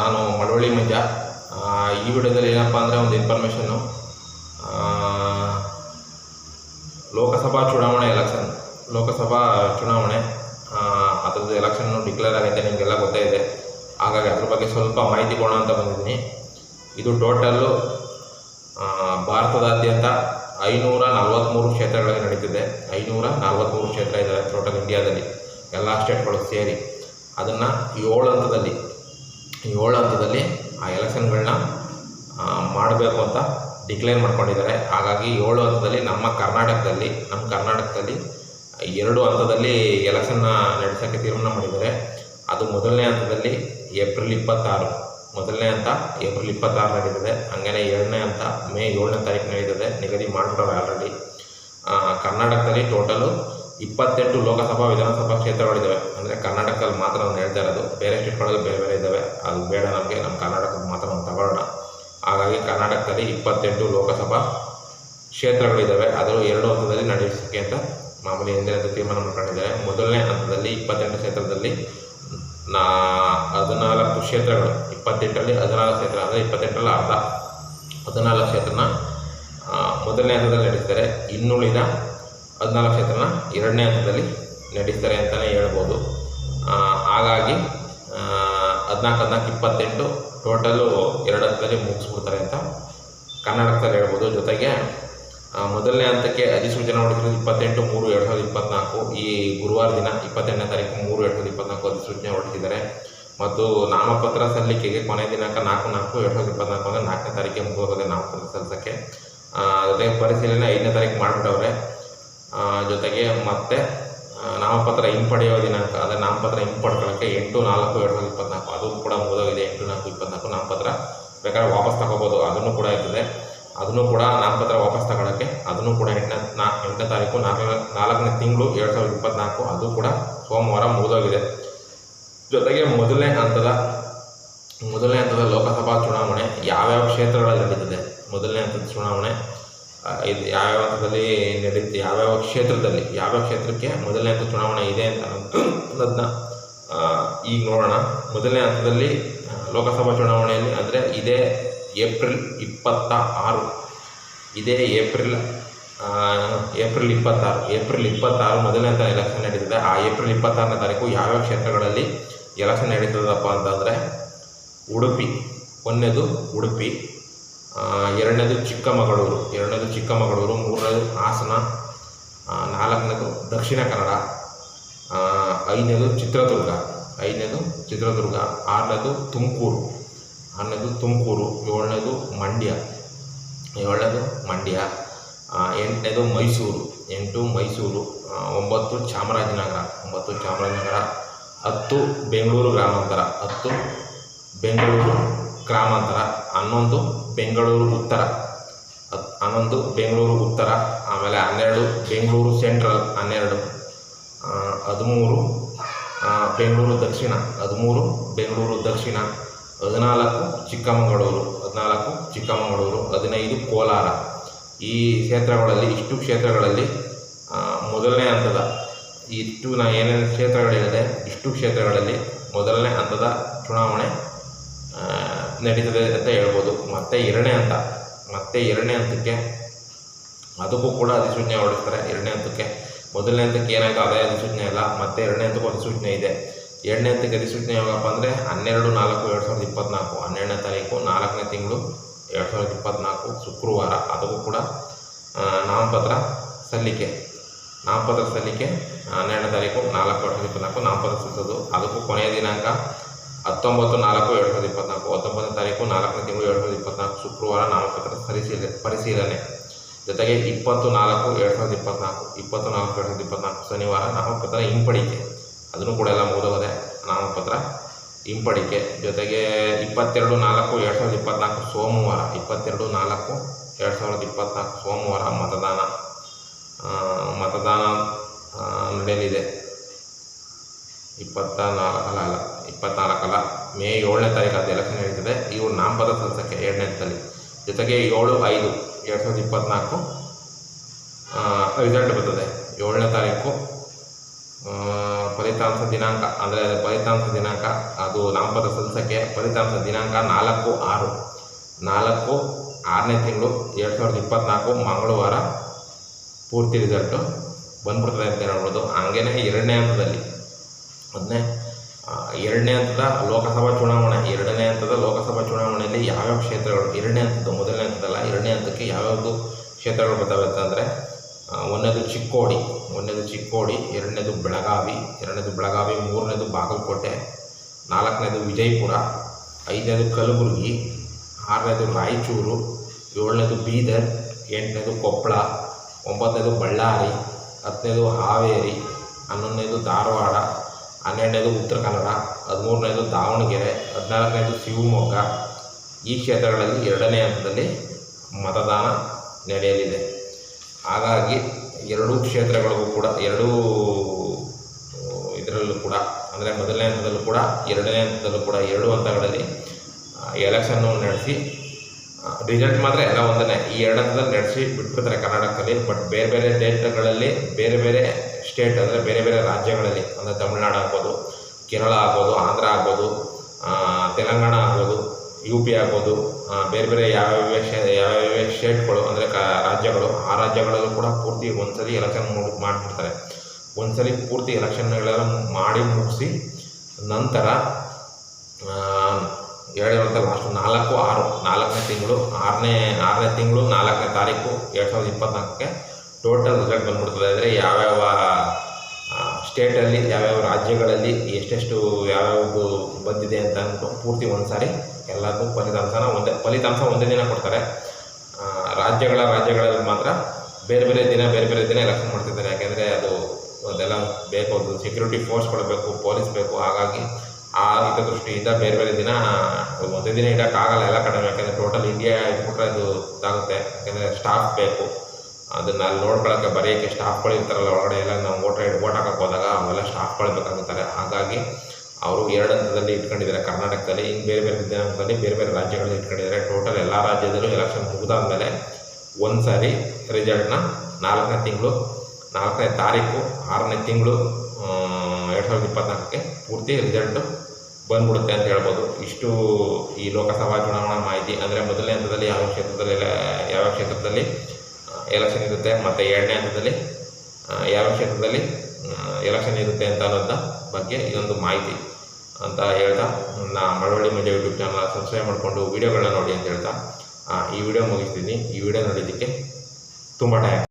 ನಾನು ಮಳವಳ್ಳಿ ಮಂಜ ಈ ವಿಡಿಯೋದಲ್ಲಿ ಏನಪ್ಪ ಅಂದರೆ ಒಂದು ಇನ್ಫಾರ್ಮೇಷನ್ನು ಲೋಕಸಭಾ ಚುನಾವಣೆ ಎಲೆಕ್ಷನ್ ಲೋಕಸಭಾ ಚುನಾವಣೆ ಅದ್ರದ್ದು ಎಲೆಕ್ಷನ್ನು ಡಿಕ್ಲೇರ್ ಆಗೈತೆ, ನಿಮಗೆಲ್ಲ ಗೊತ್ತೇ ಇದೆ. ಹಾಗಾಗಿ ಅದ್ರ ಬಗ್ಗೆ ಸ್ವಲ್ಪ ಮಾಹಿತಿ ಕೊಡೋಣ ಅಂತ ಬಂದಿದ್ದೀನಿ. ಇದು ಟೋಟಲ್ಲು ಭಾರತದಾದ್ಯಂತ ಐನೂರ ನಲವತ್ತ್ಮೂರು ಕ್ಷೇತ್ರಗಳಲ್ಲಿ ನಡೀತಿದೆ. ಐನೂರ ನಲವತ್ತ್ಮೂರು ಕ್ಷೇತ್ರ ಇದ್ದಾವೆ ಟೋಟಲ್ ಇಂಡಿಯಾದಲ್ಲಿ. ಎಲ್ಲ ಸ್ಟೇಟ್ಗಳು ಸೇರಿ. ಅದನ್ನು ಏಳು ಹಂತದಲ್ಲಿ ಏಳು ಹಂತದಲ್ಲಿ ಆ ಎಲೆಕ್ಷನ್ಗಳನ್ನ ಮಾಡಬೇಕು ಅಂತ ಡಿಕ್ಲೇರ್ ಮಾಡ್ಕೊಂಡಿದ್ದಾರೆ. ಹಾಗಾಗಿ ಏಳು ಹಂತದಲ್ಲಿ ನಮ್ಮ ಕರ್ನಾಟಕದಲ್ಲಿ ನಮ್ಮ ಕರ್ನಾಟಕದಲ್ಲಿ ಎರಡು ಹಂತದಲ್ಲಿ ಎಲೆಕ್ಷನ್ನ ನಡೆಸೋಕ್ಕೆ ತೀರ್ಮಾನ ಮಾಡಿದ್ದಾರೆ. ಅದು ಮೊದಲನೇ ಹಂತದಲ್ಲಿ ಏಪ್ರಿಲ್ ಇಪ್ಪತ್ತಾರು. ಮೊದಲನೇ ಹಂತ ಏಪ್ರಿಲ್ ಇಪ್ಪತ್ತಾರು ನಡೀತದೆ ಹಾಗೆಯೇ ಎರಡನೇ ಹಂತ ಮೇ ಏಳನೇ ತಾರೀಕು ನಡೀತದೆ, ನಿಗದಿ ಮಾಡಿಬಿಟ್ಟವ್ರೆ ಆಲ್ರೆಡಿ ಕರ್ನಾಟಕದಲ್ಲಿ ಟೋಟಲು ಇಪ್ಪತ್ತೆಂಟು ಲೋಕಸಭಾ ವಿಧಾನಸಭಾ ಕ್ಷೇತ್ರಗಳಿದ್ದಾವೆ ಅಂದರೆ ಕರ್ನಾಟಕದಲ್ಲಿ ಮಾತ್ರ ನಾನು ಹೇಳ್ತಾ ಇರೋದು, ಬೇರೆ ಸ್ಟೇಟ್ಗಳಲ್ಲಿ ಬೇರೆ ಬೇರೆ ಇದ್ದಾವೆ ಅದು ಬೇಡ ನಮಗೆ ನಮ್ಮ ಕರ್ನಾಟಕದ ಮಾತ್ರ ನಾವು ತಗೊಳ್ಳೋಣ. ಹಾಗಾಗಿ ಕರ್ನಾಟಕದಲ್ಲಿ ಇಪ್ಪತ್ತೆಂಟು ಲೋಕಸಭಾ ಕ್ಷೇತ್ರಗಳಿದ್ದಾವೆ ಅದರಲ್ಲೂ ಎರಡು ಹಂತದಲ್ಲಿ ನಡೆಸೋಕ್ಕೆ ಅಂತ ಮಾಮೂಲಿ ಹಿಂದಿನ ತೀರ್ಮಾನ ಮಾಡ್ಕೊಂಡಿದ್ದಾರೆ. ಮೊದಲನೇ ಹಂತದಲ್ಲಿ ಇಪ್ಪತ್ತೆಂಟು ಕ್ಷೇತ್ರದಲ್ಲಿ ನಾ, ಹದಿನಾಲ್ಕು ಕ್ಷೇತ್ರಗಳು ಇಪ್ಪತ್ತೆಂಟರಲ್ಲಿ ಹದಿನಾಲ್ಕು ಕ್ಷೇತ್ರ ಅಂದರೆ ಇಪ್ಪತ್ತೆಂಟರಲ್ಲಿ ಅರ್ಧ. ಹದಿನಾಲ್ಕು ಕ್ಷೇತ್ರನ ಮೊದಲನೇ ಹಂತದಲ್ಲಿ ನಡೆಸ್ತಾರೆ ಇನ್ನುಳಿದ ಹದಿನಾಲ್ಕು ಕ್ಷೇತ್ರನ ಎರಡನೇ ಹಂತದಲ್ಲಿ ನಡೆಸ್ತಾರೆ ಅಂತಲೇ ಹೇಳ್ಬೋದು. ಹಾಗಾಗಿ ಹದಿನಾಲ್ಕು ಹದಿನಾಲ್ಕು, ಇಪ್ಪತ್ತೆಂಟು ಟೋಟಲು ಎರಡು ಹಂತದಲ್ಲಿ ಮುಗಿಸ್ಬಿಡ್ತಾರೆ ಅಂತ ಕರ್ನಾಟಕದಲ್ಲಿ ಹೇಳ್ಬೋದು. ಜೊತೆಗೆ ಮೊದಲನೇ ಹಂತಕ್ಕೆ ಅಧಿಸೂಚನೆ ಹೊರಡಿಸಿರೋದು ಇಪ್ಪತ್ತೆಂಟು, ಮೂರು, ಎರಡು ಸಾವಿರದ ಇಪ್ಪತ್ತ್ನಾಲ್ಕು ಈ ಗುರುವಾರ ದಿನ, ಇಪ್ಪತ್ತೆಂಟನೇ ತಾರೀಕು, ಮೂರು, ಎರಡು ಸಾವಿರದ ಇಪ್ಪತ್ತ್ನಾಲ್ಕು ಅಧಿಸೂಚನೆ ಹೊರಡಿಸಿದ್ದಾರೆ. ಮತ್ತು ನಾಮಪತ್ರ ಸಲ್ಲಿಕೆಗೆ ಕೊನೆ ದಿನಾಂಕ ನಾಲ್ಕು ನಾಲ್ಕು ಎರಡು ಸಾವಿರದ ಇಪ್ಪತ್ನಾಲ್ಕು ಅಂದರೆ ನಾಲ್ಕನೇ ತಾರೀಕಿಗೆ ಮುಗಿದೋಗಿದೆ ನಾಮಪತ್ರ ಸಲ್ಲಿಸೋಕ್ಕೆ. ಅದೇ ಪರಿಶೀಲನೆ ಐದನೇ ತಾರೀಕು ಮಾಡಿಬಿಟ್ಟವ್ರೆ. ಜೊತೆಗೆ ಮತ್ತೆ ನಾಮಪತ್ರ ಹಿಂಪಡೆಯುವ ದಿನಾಂಕ, ಅಂದರೆ ನಾಮಪತ್ರ ಹಿಂಪಡ್ಕೊಳ್ಳೋಕ್ಕೆ ಎಂಟು ನಾಲ್ಕು ಎರಡು ಸಾವಿರದ ಇಪ್ಪತ್ನಾಲ್ಕು, ಅದು ಕೂಡ ಮುಗಿದೋಗಿದೆ ಎಂಟು ನಾಲ್ಕು ಇಪ್ಪತ್ನಾಲ್ಕು ನಾಮಪತ್ರ. ಬೇಕಾದ್ರೆ ವಾಪಸ್ ತಗೋಬೋದು, ಅದನ್ನು ಕೂಡ ಇರ್ತದೆ. ಅದನ್ನು ಕೂಡ ನಾಮಪತ್ರ ವಾಪಸ್ ತಗೊಳ್ಳೋಕ್ಕೆ ಅದನ್ನು ಕೂಡ ಎಂಟನೇ, ನಾ, ಎಂಟನೇ ತಾರೀಕು ನಾಲ್ಕನೇ ನಾಲ್ಕನೇ ತಿಂಗಳು ಎರಡು ಸಾವಿರದ ಇಪ್ಪತ್ನಾಲ್ಕು, ಅದು ಕೂಡ ಸೋಮವಾರ ಮುಗಿದೋಗಿದೆ ಜೊತೆಗೆ ಮೊದಲನೇ ಹಂತದ ಮೊದಲನೇ ಹಂತದ ಲೋಕಸಭಾ ಚುನಾವಣೆ ಯಾವ್ಯಾವ ಕ್ಷೇತ್ರಗಳಲ್ಲಿ ನಡೀತದೆ? ಮೊದಲನೇ ಹಂತದ ಚುನಾವಣೆ ಇದು ಯಾವ್ಯಾವ ಹಂತದಲ್ಲಿ ನಡೀತದೆ ಯಾವ್ಯಾವ ಕ್ಷೇತ್ರದಲ್ಲಿ ಯಾವ್ಯಾವ ಕ್ಷೇತ್ರಕ್ಕೆ ಮೊದಲನೇ ಹಂತದ ಚುನಾವಣೆ ಇದೆ ಅಂತ ಅನ್ನೋದನ್ನ ಈಗ ನೋಡೋಣ. ಮೊದಲನೇ ಹಂತದಲ್ಲಿ ಲೋಕಸಭಾ ಚುನಾವಣೆಯಲ್ಲಿ ಅಂದರೆ ಇದೇ ಏಪ್ರಿಲ್ ಇಪ್ಪತ್ತ ಆರು ಇದೇ ಏಪ್ರಿಲ್ ಏಪ್ರಿಲ್ ಇಪ್ಪತ್ತಾರು. ಏಪ್ರಿಲ್ ಇಪ್ಪತ್ತಾರು ಮೊದಲನೇ ಎಲೆಕ್ಷನ್ ನಡೀತದೆ. ಆ ಏಪ್ರಿಲ್ ಇಪ್ಪತ್ತಾರನೇ ತಾರೀಕು ಯಾವ್ಯಾವ ಕ್ಷೇತ್ರಗಳಲ್ಲಿ ಎಲೆಕ್ಷನ್ ನಡೀತದಪ್ಪ ಅಂತಂದರೆ ಉಡುಪಿ. ಒಂದನೇದು ಉಡುಪಿ ಎರಡನೇದು ಚಿಕ್ಕಮಗಳೂರು. ಎರಡನೇದು ಚಿಕ್ಕಮಗಳೂರು, ಮೂರನೇದು ಹಾಸನ ನಾಲ್ಕನೇದು ದಕ್ಷಿಣ ಕನ್ನಡ ಐದನೇದು ಚಿತ್ರದುರ್ಗ. ಐದನೇದು ಚಿತ್ರದುರ್ಗ, ಆರನೇದು ತುಮಕೂರು. ಆರನೇದು ತುಮಕೂರು, ಏಳನೇದು ಮಂಡ್ಯ. ಏಳನೇದು ಮಂಡ್ಯ ಎಂಟನೇದು ಮೈಸೂರು. ಎಂಟು ಮೈಸೂರು ಒಂಬತ್ತು ಚಾಮರಾಜನಗರ. ಒಂಬತ್ತು ಚಾಮರಾಜನಗರ. ಹತ್ತು ಬೆಂಗಳೂರು ಗ್ರಾಮಾಂತರ, ಹತ್ತು ಬೆಂಗಳೂರು ಗ್ರಾಮಾಂತರ, ಹನ್ನೊಂದು ಬೆಂಗಳೂರು ಉತ್ತರ, ಹತ್, ಹನ್ನೊಂದು ಬೆಂಗಳೂರು ಉತ್ತರ, ಆಮೇಲೆ ಹನ್ನೆರಡು ಬೆಂಗಳೂರು ಸೆಂಟ್ರಲ್, ಹನ್ನೆರಡು ಹದಿಮೂರು ಬೆಂಗಳೂರು ದಕ್ಷಿಣ, ಹದಿಮೂರು ಬೆಂಗಳೂರು ದಕ್ಷಿಣ, ಹದಿನಾಲ್ಕು ಚಿಕ್ಕಮಗಳೂರು ಹದಿನಾಲ್ಕು ಚಿಕ್ಕಮಗಳೂರು, ಹದಿನೈದು ಕೋಲಾರ. ಈ ಕ್ಷೇತ್ರಗಳಲ್ಲಿ, ಇಷ್ಟು ಕ್ಷೇತ್ರಗಳಲ್ಲಿ ಮೊದಲನೇ ಹಂತದ ಇಷ್ಟು ನಾ ಏನೇನು ಕ್ಷೇತ್ರಗಳಿದೆ, ಇಷ್ಟು ಕ್ಷೇತ್ರಗಳಲ್ಲಿ ಮೊದಲನೇ ಹಂತದ ಚುನಾವಣೆ ನಡೀತದೆ ಅಂತ ಹೇಳ್ಬೋದು. ಮತ್ತು ಎರಡನೇ ಹಂತ, ಮತ್ತು ಎರಡನೇ ಹಂತಕ್ಕೆ ಅದಕ್ಕೂ ಕೂಡ ಅಧಿಸೂಚನೆ ಹೊರಡಿಸ್ತಾರೆ. ಎರಡನೇ ಹಂತಕ್ಕೆ ಮೊದಲನೇ ಹಂತಕ್ಕೆ ಏನಾಯಿತು, ಅದೇ ಅಧಿಸೂಚನೆ ಇಲ್ಲ ಮತ್ತು ಎರಡನೇ ಹಂತಕ್ಕೂ ಅಧಿಸೂಚನೆ ಇದೆ. ಎರಡನೇ ಹಂತಕ್ಕೆ ಅಧಿಸೂಚನೆ ಯಾವಾಗಪ್ಪ ಅಂದರೆ ಹನ್ನೆರಡು, ನಾಲ್ಕು, ಎರಡು ಸಾವಿರದ ಇಪ್ಪತ್ತ್ನಾಲ್ಕು ಹನ್ನೆರಡನೇ ತಾರೀಕು, ನಾಲ್ಕನೇ ತಿಂಗಳು, ಎರಡು ಸಾವಿರದ ಇಪ್ಪತ್ತ್ನಾಲ್ಕು ಶುಕ್ರವಾರ. ಅದಕ್ಕೂ ಕೂಡ ನಾಮಪತ್ರ ಸಲ್ಲಿಕೆ. ನಾಮಪತ್ರ ಸಲ್ಲಿಕೆ, ಹನ್ನೆರಡನೇ ತಾರೀಕು, ನಾಲ್ಕು ಎರಡು ಸಾವಿರದ ಇಪ್ಪತ್ತ್ನಾಲ್ಕು ನಾಮಪತ್ರ ಸಲ್ಲಿಸೋದು. ಅದಕ್ಕೂ ಕೊನೆಯ ದಿನಾಂಕ ಹತ್ತೊಂಬತ್ತು ನಾಲ್ಕು ಎರಡು ಸಾವಿರದ ಇಪ್ಪತ್ತ್ನಾಲ್ಕು ಹತ್ತೊಂಬತ್ತನೇ ತಾರೀಕು, ನಾಲ್ಕನೇ ತಿಂಗಳು ಎರಡು ಸಾವಿರದ ಇಪ್ಪತ್ತ್ನಾಲ್ಕು ಶುಕ್ರವಾರ ನಾಮಪತ್ರ ಪರಿಶೀಲ ಪರಿಶೀಲನೆ. ಜೊತೆಗೆ ಇಪ್ಪತ್ತು ನಾಲ್ಕು ಎರಡು ಸಾವಿರದ ಇಪ್ಪತ್ನಾಲ್ಕು. ಇಪ್ಪತ್ತು ನಾಲ್ಕು ಎರಡು ಸಾವಿರದ ಇಪ್ಪತ್ನಾಲ್ಕು ಶನಿವಾರ ನಾಮಪತ್ರ ಹಿಂಪಡಿಕೆ. ಅದನ್ನು ಕೂಡ ಎಲ್ಲ ಮುಗಿದೋಗಿದೆ ನಾಮಪತ್ರ ಹಿಂಪಡಿಕೆ. ಜೊತೆಗೆ ಇಪ್ಪತ್ತೆರಡು ನಾಲ್ಕು ಎರಡು ಸಾವಿರದ ಇಪ್ಪತ್ತ್ನಾಲ್ಕು ಸೋಮವಾರ, ಇಪ್ಪತ್ತೆರಡು ನಾಲ್ಕು ಎರಡು ಸಾವಿರದ ಇಪ್ಪತ್ತ್ನಾಲ್ಕು ಸೋಮವಾರ ಮತದಾನ. ಮತದಾನ ನಡೆಯಲಿದೆ. ಇಪ್ಪತ್ತ ನಾಲ್ಕಲ್ಲ ಅಲ್ಲ ಇಪ್ಪತ್ನಾಲ್ಕಲ್ಲ, ಮೇ ಏಳನೇ ತಾರೀಕು ಅದು ಎಲೆಕ್ಷನ್ ನಡೀತದೆ. ಇವು ನಾಮಪತ್ರ ಸಲ್ಲಿಸೋಕ್ಕೆ ಎರಡನೇ ಹಂತದಲ್ಲಿ ಜೊತೆಗೆ ಏಳು, ಐದು, ಎರಡು ಸಾವಿರದ ಇಪ್ಪತ್ತ್ನಾಲ್ಕು ರಿಸಲ್ಟ್ ಬರ್ತದೆ. ಏಳನೇ ತಾರೀಕು ಫಲಿತಾಂಶ ದಿನಾಂಕ. ಅಂದರೆ ಫಲಿತಾಂಶ ದಿನಾಂಕ, ಅದು ನಾಮಪತ್ರ ಸಲ್ಲಿಸೋಕ್ಕೆ ಫಲಿತಾಂಶ ದಿನಾಂಕ ನಾಲ್ಕು, ಆರು. ನಾಲ್ಕು, ಆರನೇ ತಿಂಗಳು, ಎರಡು ಸಾವಿರದ ಇಪ್ಪತ್ತ್ನಾಲ್ಕು ಮಂಗಳವಾರ ಪೂರ್ತಿ ರಿಸಲ್ಟು ಬಂದ್ಬಿಡ್ತದೆ ಅಂತ ಹೇಳ್ಬೋದು. ಹಂಗೇನೆ ಎರಡನೇ ಹಂತದಲ್ಲಿ. ಅದನ್ನೇ ಎರಡನೇ ಹಂತದ ಲೋಕಸಭಾ ಚುನಾವಣೆ, ಎರಡನೇ ಹಂತದ ಲೋಕಸಭಾ ಚುನಾವಣೆಯಲ್ಲಿ ಯಾವ್ಯಾವ ಕ್ಷೇತ್ರಗಳು, ಎರಡನೇ ಹಂತದ ಮೊದಲನೇ ಹಂತದಲ್ಲ, ಎರಡನೇ ಹಂತಕ್ಕೆ ಯಾವ್ಯಾವುದು ಕ್ಷೇತ್ರಗಳು ಬರ್ತವೆ ಅಂತಂದರೆ ಒಂದನೇದು ಚಿಕ್ಕೋಡಿ ಒಂದನೇದು ಚಿಕ್ಕೋಡಿ, ಎರಡನೇದು ಬೆಳಗಾವಿ ಎರಡನೇದು ಬೆಳಗಾವಿ, ಮೂರನೇದು ಬಾಗಲಕೋಟೆ, ನಾಲ್ಕನೇದು ವಿಜಯಪುರ, ಐದನೇದು ಕಲಬುರಗಿ, ಆರನೇದು ರಾಯಚೂರು, ಏಳನೇದು ಬೀದರ್, ಎಂಟನೇದು ಕೊಪ್ಪಳ ಒಂಬತ್ತನೇದು ಬಳ್ಳಾರಿ, ಹತ್ತನೇದು ಹಾವೇರಿ, ಹನ್ನೊಂದನೇದು ಧಾರವಾಡ, ಹನ್ನೆರಡನೇದು ಉತ್ತರ ಕನ್ನಡ, ಹದಿಮೂರನೇದು ದಾವಣಗೆರೆ, ಹದಿನಾಲ್ಕನೇದು ಶಿವಮೊಗ್ಗ. ಈ ಕ್ಷೇತ್ರಗಳಲ್ಲಿ ಎರಡನೇ ಹಂತದಲ್ಲಿ ಮತದಾನ ನಡೆಯಲಿದೆ. ಹಾಗಾಗಿ ಎರಡೂ ಕ್ಷೇತ್ರಗಳಿಗೂ ಕೂಡ, ಎರಡೂ, ಇದರಲ್ಲೂ ಕೂಡ, ಅಂದರೆ ಮೊದಲನೇ ಹಂತದಲ್ಲೂ ಕೂಡ, ಎರಡನೇ ಹಂತದಲ್ಲೂ ಕೂಡ ಎರಡು ಹಂತಗಳಲ್ಲಿ ಎಲೆಕ್ಷನ್ನು ನಡೆಸಿ ರಿಸಲ್ಟ್ ಮಾತ್ರ ಎಲ್ಲ ಒಂದನೇ ಈ ಎರಡನ್ನ ನಡೆಸಿ ಬಿಟ್ಬಿಡ್ತಾರೆ ಕರ್ನಾಟಕದಲ್ಲಿ, ಬಟ್ ಬೇರೆ ಬೇರೆ ಡೇಟ್ಗಳಲ್ಲಿ ಬೇರೆ ಬೇರೆ ಸ್ಟೇಟ್ ಅಂದರೆ ಬೇರೆ ಬೇರೆ ರಾಜ್ಯಗಳಲ್ಲಿ, ಅಂದರೆ ತಮಿಳ್ನಾಡು ಆಗ್ಬೋದು, ಕೇರಳ ಆಗ್ಬೋದು, ಆಂಧ್ರ ಆಗ್ಬೋದು ತೆಲಂಗಾಣ ಆಗ್ಬೋದು ಯು ಪಿ ಆಗ್ಬೋದು ಬೇರೆ ಬೇರೆ ಯಾವ್ಯಾವ ಯಾವ್ಯಾವ ಸ್ಟೇಟ್ಗಳು ಅಂದರೆ ಕ, ರಾಜ್ಯಗಳು, ಆ ರಾಜ್ಯಗಳಲ್ಲೂ ಕೂಡ ಪೂರ್ತಿ ಒಂದ್ಸರಿ ಎಲೆಕ್ಷನ್ ಮುಗಿ ಮಾಡಿಬಿಡ್ತಾರೆ. ಒಂದ್ಸಲಿ ಪೂರ್ತಿ ಎಲೆಕ್ಷನ್ಗಳೆಲ್ಲ ಮಾಡಿ ಮುಗಿಸಿ ನಂತರ ಎರಡು ಅಂತ ಲಾಸ್ಟ್ ನಾಲ್ಕು ಆರು, ನಾಲ್ಕನೇ ತಿಂಗಳು, ಆರನೇ ಆರನೇ ತಿಂಗಳು, ನಾಲ್ಕನೇ ತಾರೀಕು ಎರಡು ಸಾವಿರದ ಇಪ್ಪತ್ತ್ನಾಲ್ಕಕ್ಕೆ ಟೋಟಲ್ ರಿಸಲ್ಟ್ ಬಂದ್ಬಿಡ್ತದೆ. ಅಂದರೆ ಯಾವ್ಯಾವ ಸ್ಟೇಟಲ್ಲಿ ಯಾವ್ಯಾವ ರಾಜ್ಯಗಳಲ್ಲಿ ಎಷ್ಟೆಷ್ಟು ಯಾವ್ಯಾವುದು ಬಂದಿದೆ ಅಂತ ಅಂದ್ಬಿಟ್ಟು ಪೂರ್ತಿ ಒಂದು ಸಾರಿ ಎಲ್ಲದೂ ಫಲಿತಾಂಶನ ಒಂದೇ, ಫಲಿತಾಂಶ ಒಂದೇ ದಿನ ಕೊಡ್ತಾರೆ. ರಾಜ್ಯಗಳ ರಾಜ್ಯಗಳಲ್ಲಿ ಮಾತ್ರ ಬೇರೆ ಬೇರೆ ದಿನ, ಬೇರೆ ಬೇರೆ ದಿನ ಎಲೆಕ್ಷನ್ ಮಾಡ್ತಿದ್ದಾರೆ. ಯಾಕೆಂದರೆ ಅದು ಅದೆಲ್ಲ ಬೇಕು, ಅದು ಸೆಕ್ಯೂರಿಟಿ ಫೋರ್ಸ್ಗಳು ಕೊಡಬೇಕು ಪೊಲೀಸ್ ಬೇಕು. ಹಾಗಾಗಿ ಆ ದೃಷ್ಟಿಯಿಂದ ಬೇರೆ ಬೇರೆ ದಿನ ಒಂದೇ ದಿನ ಇಡೋಕ್ಕಾಗಲ್ಲ ಎಲ್ಲ ಕಡೆ. ಯಾಕೆಂದರೆ ಟೋಟಲ್ ಇಂಡಿಯಾ ಇಟ್ಬಿಟ್ರೆ ಅದು ಇದಾಗುತ್ತೆ. ಯಾಕೆಂದರೆ ಸ್ಟಾಫ್ ಬೇಕು. ಅದನ್ನು ಅಲ್ಲಿ ನೋಡ್ಕೊಳ್ಳೋಕ್ಕೆ ಬರೆಯೋಕ್ಕೆ ಸ್ಟಾಫ್ಗಳು ಇರ್ತಾರಲ್ಲ, ಒಳಗಡೆ ಎಲ್ಲ ನಾವು ವೋಟ್ ವೋಟ್ ಹಾಕಕ್ಕೆ ಹೋದಾಗ ಅವೆಲ್ಲ ಸ್ಟಾಫ್ಗಳು ಬೇಕಾಗುತ್ತಾರೆ. ಹಾಗಾಗಿ ಅವರು ಎರಡು ಹಂತದಲ್ಲಿ ಇಟ್ಕೊಂಡಿದ್ದಾರೆ. ಕರ್ನಾಟಕದಲ್ಲಿ ಇನ್ನು ಬೇರೆ ಬೇರೆ ದಿನಾಂಕದಲ್ಲಿ ಬೇರೆ ಬೇರೆ ರಾಜ್ಯಗಳಲ್ಲಿ ಇಟ್ಕೊಂಡಿದ್ದಾರೆ. ಟೋಟಲ್ ಎಲ್ಲ ರಾಜ್ಯದಲ್ಲೂ ಎಲೆಕ್ಷನ್ ಮುಗಿದಾದ್ಮೇಲೆ ಒಂದು ಸಾರಿ ರಿಸಲ್ಟ್ನ ನಾಲ್ಕನೇ ತಿಂಗಳು, ನಾಲ್ಕನೇ ತಾರೀಕು, ಆರನೇ ತಿಂಗಳು ಎರಡು ಸಾವಿರದ ಇಪ್ಪತ್ತ್ನಾಲ್ಕಕ್ಕೆ ಪೂರ್ತಿ ರಿಸಲ್ಟು ಬಂದ್ಬಿಡುತ್ತೆ ಅಂತ ಹೇಳ್ಬೋದು. ಇಷ್ಟು ಈ ಲೋಕಸಭಾ ಚುನಾವಣಾ ಮಾಹಿತಿ ಅಂದರೆ ಮೊದಲನೇ ಹಂತದಲ್ಲಿ ಯಾವ ಕ್ಷೇತ್ರದಲ್ಲಿ ಯಾವ ಕ್ಷೇತ್ರದಲ್ಲಿ ಎಲೆಕ್ಷನ್ ಇರುತ್ತೆ, ಮತ್ತು ಎರಡನೇ ಹಂತದಲ್ಲಿ ಯಾವ ಕ್ಷೇತ್ರದಲ್ಲಿ ಎಲೆಕ್ಷನ್ ಇರುತ್ತೆ ಅಂತ ಅನ್ನೋದ ಬಗ್ಗೆ ಇದೊಂದು ಮಾಹಿತಿ ಅಂತ ಹೇಳ್ತಾ ನಾ Malavalli Mandya YouTube channel subscribe ಮಾಡಿಕೊಂಡು ವೀಡಿಯೋಗಳನ್ನ ನೋಡಿ ಅಂತ ಹೇಳ್ತಾ ಈ ವಿಡಿಯೋ ಮುಗಿಸ್ತೀನಿ. ಈ ವಿಡಿಯೋ ನೋಡಿದ್ದಕ್ಕೆ ತುಂಬ ಟೈಮ್